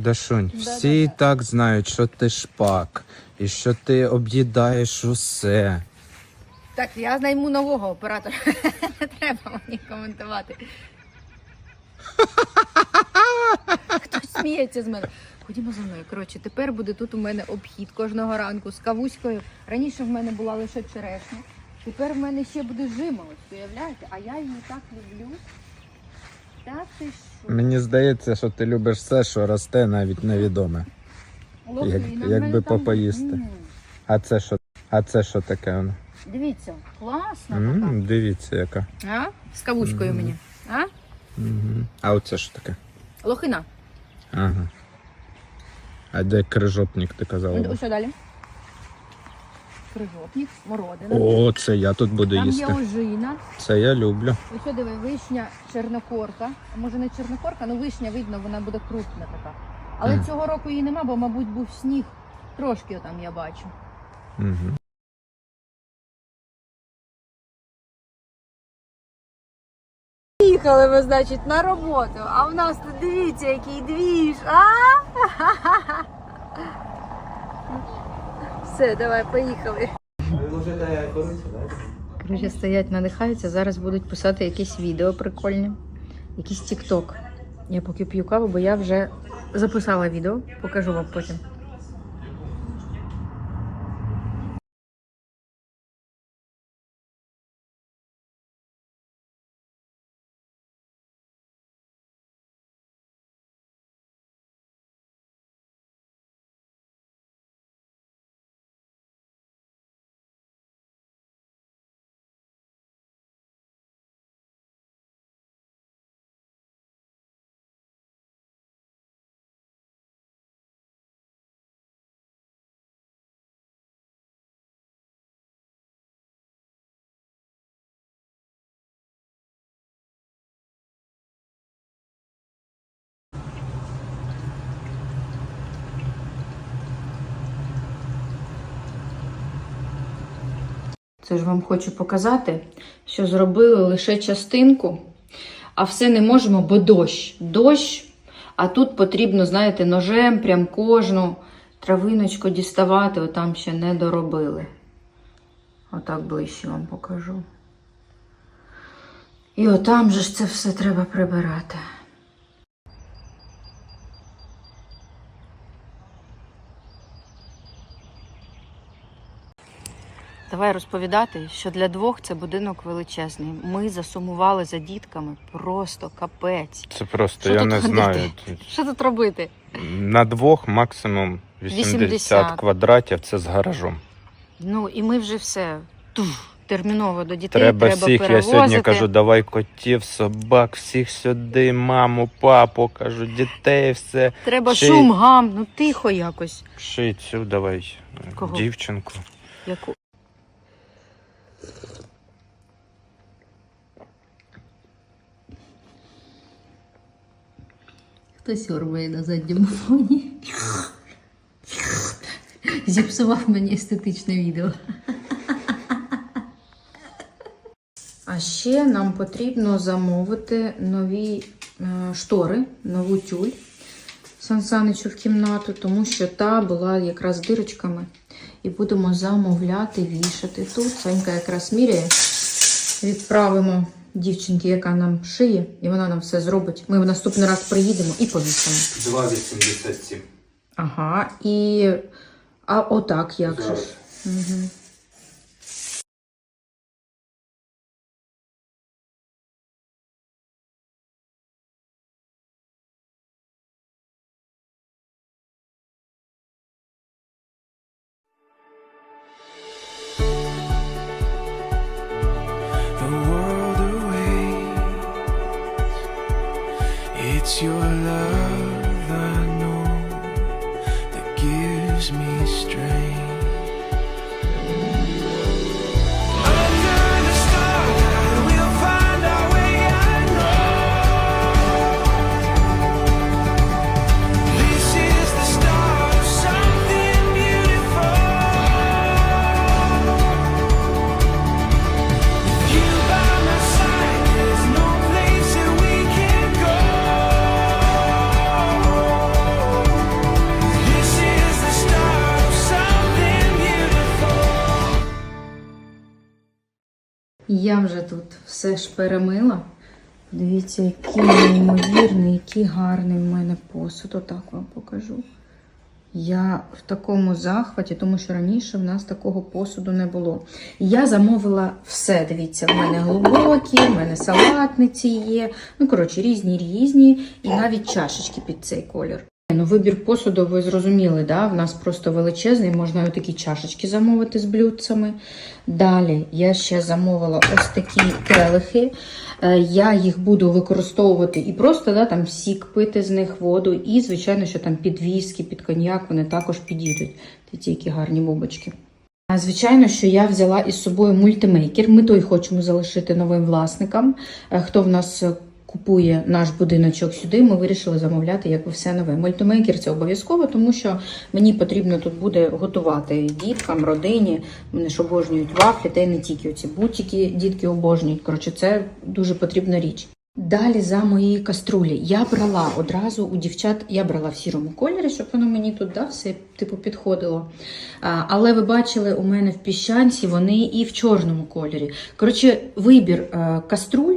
Дашунь, всі і так знають, що ти шпак, і що ти об'їдаєш усе. Так, я знайму нового оператора. Не треба мені коментувати. Хтось сміється з мене. Ходімо за мною. Коротше, тепер буде тут у мене обхід кожного ранку з кавуською. Раніше в мене була лише черешня. Тепер в мене ще буде жимолость, уявляєте? А я її так люблю. Так ти що? Мені здається, що ти любиш все, що росте, навіть невідоме. Лохина, як- в мене би там- попоїсти. М, А це що? А це що таке воно? Дивіться, класна М, Дивіться, яка. А? З кавучкою мені. А? Мгм. А оце що таке? Лохина. Ага. А де крижопник, ти казала? Ось далі? Крижопник, смородина. О, це я тут буду Там є ожина. Це я люблю. Ось що диви, вишня чорнокорка. А може не чорнокорка, але вишня видно, вона буде крупна така. Але Мгм. цього року її нема, бо, мабуть, був сніг. Трошки там я бачу. Угу. Їхали ми, значить, на роботу, а в нас тут дивіться, який двіж. А? Все, давай, поїхали. Коротше, стоять, надихаються, зараз будуть писати якісь відео прикольні, якийсь тік-ток. Я поки п'ю каву, бо я вже записала відео, покажу вам потім. Це ж вам хочу показати, що зробили лише частинку, а все не можемо, бо дощ. Дощ, а тут потрібно, знаєте, ножем прям кожну травиночку діставати, отам ще не доробили. Отак ближче вам покажу. І отам же ж це все треба прибирати. Давай розповідати, що для двох це будинок величезний. Ми засумували за дітками просто капець. Це просто, Що я тут не ходити? знаю. Що тут робити? На двох максимум 80, 80. квадратів це з гаражом. Ну і ми вже все тух, терміново до дітей Треба, треба, всіх, я сьогодні кажу, давай котів, собак, всіх сюди, маму, папу, кажу, дітей, все. Треба ще й- шум, гам, ну тихо якось. Ще й цю давай Кого? дівчинку. Яку? Хто сьорбає на задньому фоні? Зіпсував мені естетичне відео. А ще нам потрібно замовити нові е, штори, нову тюль Сан Саничу в кімнату, тому що та була якраз дирочками. І будемо замовляти, вішати тут. Санька якраз міряє. Відправимо дівчинці, яка нам шиє, і вона нам все зробить. Ми в наступний раз приїдемо і повісимо. 2,87. Ага, і. А отак як же ж. Угу. Your love Я вже тут все ж перемила. Дивіться, який неймовірний, який гарний в мене посуд. Отак вам покажу. Я в такому захваті, тому що раніше в нас такого посуду не було. Я замовила все. Дивіться, в мене глибокі, в мене салатниці є. Ну, коротше, різні різні, і навіть чашечки під цей колір. Ну, вибір посуду, ви зрозуміли, да? в нас просто величезний, можна такі чашечки замовити з блюдцями. Далі я ще замовила ось такі келихи. Е, Я їх буду використовувати і просто да, там сік пити з них воду, і, звичайно, що там під віскі, під коньяк вони також підійдуть. Ті які гарні бубочки. Звичайно, що я взяла із собою мультимейкер. Ми той хочемо залишити новим власникам. Е, Хто в нас е, купує наш будиночок сюди, ми вирішили замовляти якби все нове. Мультимейкер це обов'язково, тому що мені потрібно тут буде готувати діткам, родині. Вони ж обожнюють вафлі, та й не тільки оці бутики дітки обожнюють. Коротше, це дуже потрібна річ. Далі за мої каструлі. Я брала одразу у дівчат, я брала в сірому кольорі, щоб воно мені тут да, все типу підходило. А, але ви бачили, у мене в піщанці вони і в чорному кольорі. Коротше, вибір е, каструль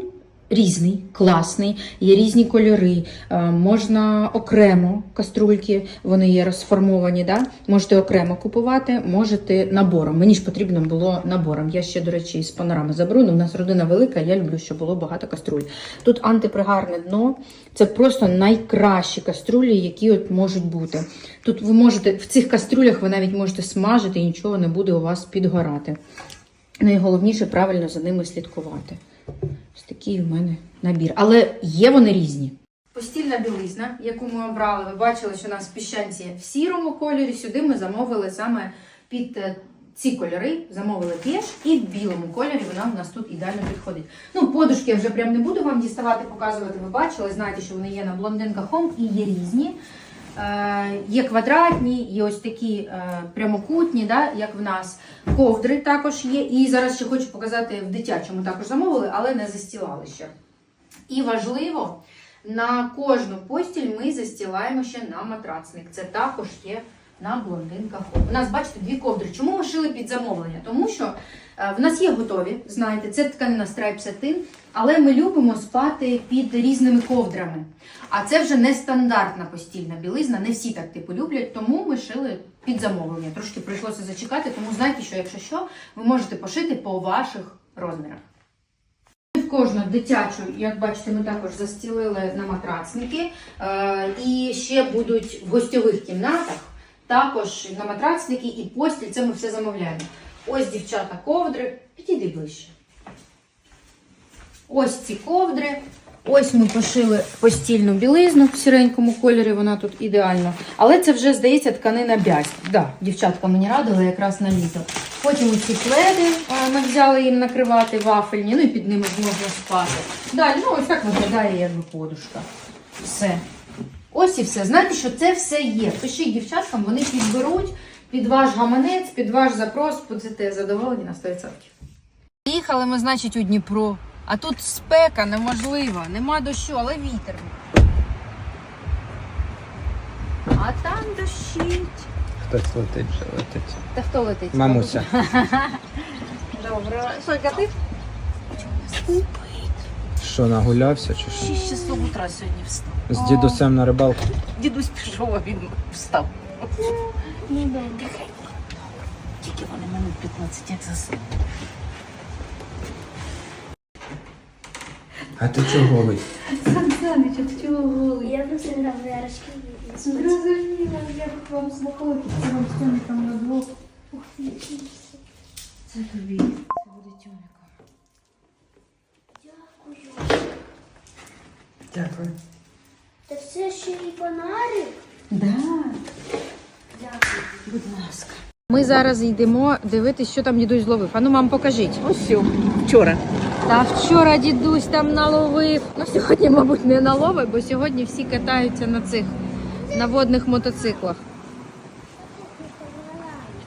різний, класний, є різні кольори. Е, можна окремо каструльки, вони є розформовані. Да? Можете окремо купувати, можете набором. Мені ж потрібно було набором. Я ще, до речі, із панорами заберу. Ну, у нас родина велика, я люблю, щоб було багато каструль. Тут антипригарне дно. Це просто найкращі каструлі, які от можуть бути. Тут ви можете в цих каструлях ви навіть можете смажити і нічого не буде у вас підгорати. Найголовніше правильно за ними слідкувати. Ось такий у мене набір. Але є вони різні. Постільна білизна, яку ми обрали, ви бачили, що у нас піщанці в сірому кольорі. Сюди ми замовили саме під е, ці кольори, замовили беж і в білому кольорі вона в нас тут ідеально підходить. Ну, подушки я вже прям не буду вам діставати, показувати. Ви бачили, знаєте, що вони є на блондинка Home і є різні. Е, є квадратні, є ось такі е, прямокутні, да, як в нас. Ковдри також є. І зараз ще хочу показати в дитячому також замовили, але не застілали ще. І важливо, на кожну постіль ми застілаємо ще на матрацник. Це також є на блондинках. У нас, бачите, дві ковдри. Чому ми шили під замовлення? Тому що е, в нас є готові, знаєте, це тканина страйп сатин, але ми любимо спати під різними ковдрами. А це вже не стандартна постільна білизна, не всі так типу люблять, тому ми шили під замовлення. Трошки прийшлося зачекати, тому знайте, що якщо що, ви можете пошити по ваших розмірах. Кожну дитячу, як бачите, ми також застілили на матрацники. Е, і ще будуть в гостьових кімнатах також на матрацники і постіль. Це ми все замовляємо. Ось дівчата ковдри. Підійди ближче. Ось ці ковдри. Ось ми пошили постільну білизну в сіренькому кольорі, вона тут ідеально. Але це вже, здається, тканина бязь. Да, дівчатка мені радили якраз на літо. Потім ці пледи ми взяли їм накривати вафельні, ну і під ними можна спати. Далі, ну ось так виглядає якби подушка. Все. Ось і все. Знаєте, що це все є. Пишіть дівчаткам, вони підберуть під ваш гаманець, під ваш запрос, будете задоволені на 100%. Їхали ми, значить, у Дніпро. А тут спека неможлива, нема дощу, але вітер. А там дощить. Хтось летить вже летить. Та хто летить? Мамуся. Добре. Сойка, ти? Що, нагулявся чи що? 6 часов утра сьогодні встав. З дідусем на рибалку? Дідусь пішов, а він встав. Тихенько. Тільки вони минут 15 як заснули. А ти чого голий? Санчик, чого голий? Я просто грав в ярочки. Зрозуміла, я б вам. Це вам сьогодні там на двох. Це тобі. Це буде тюника. Дякую. Та це ще і фонарик? Да. Будь ласка. Ми зараз йдемо дивитися, що там дідусь зловив. А ну, мам, покажіть. Ось все. Вчора. Та вчора дідусь там наловив. Ну, сьогодні, мабуть, не наловив, бо сьогодні всі катаються на цих на водних мотоциклах.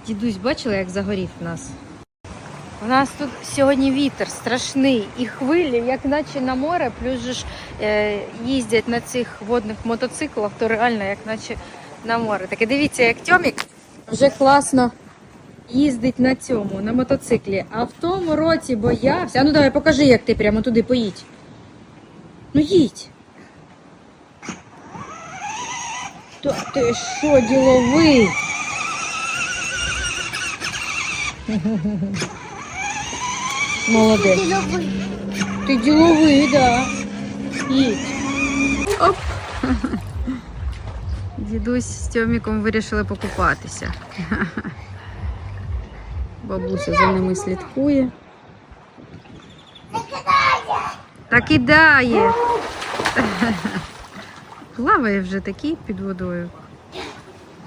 Дідусь, бачили, як загорів в нас? У нас тут сьогодні вітер страшний і хвилі, як наче на море, плюс же ж е, їздять на цих водних мотоциклах, то реально як наче на море. Таке дивіться, як Тьомік вже класно їздить на цьому, на мотоциклі, а в тому році боявся. А ну давай покажи, як ти прямо туди поїдь. Ну їдь. Та ти що, діловий? Молодець. Ти діловий, да. Їдь. Оп. Дідусь з Тьоміком вирішили покупатися. Бабуся за ними слідкує. Та кидає. Плаває вже такий під водою.